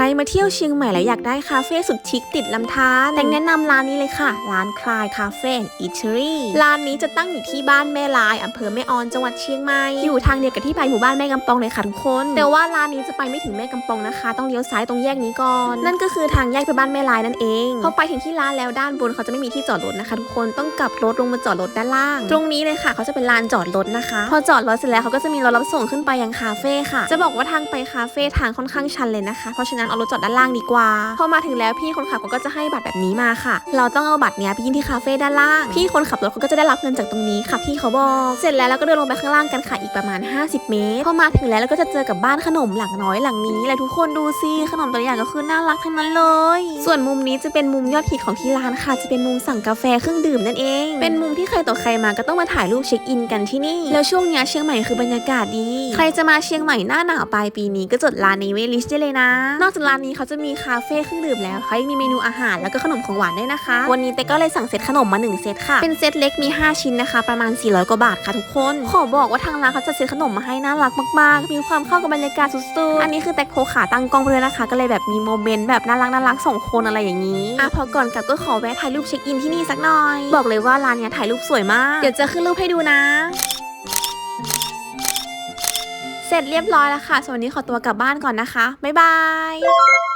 รมาเที่ยวเชียงใหม่แล้วอยากได้คาเฟ่สุดชิคติดลำธารแต่งแนะนำร้านนี้เลยค่ะ ร้านคลายคาเฟ่อิตารีร้านนี้จะตั้งอยู่ที่บ้านแม่ลายอำเภอแม่ออนจังหวัดเชียงใหม่ อยู่ทางเดียวกับที่ไปหมู่บ้านแม่กำปองเลยค่ะทุกคน แต่ว่าร้านนี้จะไปไม่ถึงแม่กำปองนะคะ ต้องเลี้ยวซ้ายตรงแยกนี้ก่อน นั่นก็คือทางแยกไปบ้านแม่ลายนั่นเองพอไปถึงที่ร้านแล้วด้านบนเขาจะไม่มีที่จอดรถนะคะทุกคนต้องกลับรถลงมาจอดรถด้านล่าง ตรงนี้เลยค่ะ เขาจะเป็นลานจอดรถนะคะ พอจอดรถเสร็จแล้วเขาก็จะมีรถรับส่งขึ้นไปยังคาเฟ่ค่ะ จะบอกว่าทางไปคาเฟ่ทางค่อนข้างชันเลยนะคะ เพราะฉะนั้นเอารถจอดด้านล่างดีกว่า พอมาถึงแล้วพี่คนขับเขาก็จะให้บัตรแบบนี้มาค่ะ เราต้องเอาบัตรเนี้ยไปยื่นที่คาเฟ่ด้านล่าง พี่คนขับรถเขาก็จะได้รับเงินจากตรงนี้ค่ะ พี่เขาบอก เสร็จแล้วเราก็เดินลงไปข้างล่างกันค่ะอีกประมาณ 50 เมตร พอมาถึงแล้วเราก็จะเจอกับบ้านขนมหลังน้อยหลังนี้แหละทุกคนดูซิขนมตัวอย่างก็คือน่ารักทั้งนั้นเลย ส่วนมุมนี้จะเป็นมุมยอดฮิตของที่ร้านค่ะ จะเป็นมุมสั่งกาแฟเครื่องดื่มนั่นเอง เป็นมุมที่ใครต่อใครมาก็ต้องมาถ่ายรูปเช็คอินกันที่นี่ แล้วช่วงเนี้ยเชียงใหม่คือบรรยากาศดี ใครจะมาเชียงใหม่หน้าหนาวปลายปีนี้ก็จดร้านนี้ไว้ลิสต์ได้เลยนะ นอกจากร้านนี้เขาจะมีคาเฟ่เครื่องดื่มแล้วเขายังมีเมนูอาหารแล้วก็ขนมของหวานด้วยนะคะ วันนี้เต้ก็เลยสั่งเซตขนมมา 1 เซตค่ะ เป็นเซตเล็กมี 5 ชิ้นนะคะ ประมาณ 400 กว่าบาทค่ะทุกคน ขอบอกว่าทางร้านเขาจะเซตขนมมาให้น่ารักมากๆ มีความเข้ากับบรรยากาศสุดๆ อันนี้คือแตกโพขาตั้งกล้องไปเลยนะคะ ก็เลยแบบมีโมเมนต์แบบน่ารักน่ารักสองคนอะไรอย่างนี้อะพอก่อนกลับก็ขอแวะถ่ายรูปเช็คอินที่นี่สักหน่อย บอกเลยว่าร้านเนี้ยถ่ายรูปสวยมาก เดี๋ยวจะขึ้นรูปให้ดูนะ เสร็จเรียบร้อยแล้วค่ะส่วนวันนี้ขอตัวกลับบ้านก่อนนะคะ บ๊ายบาย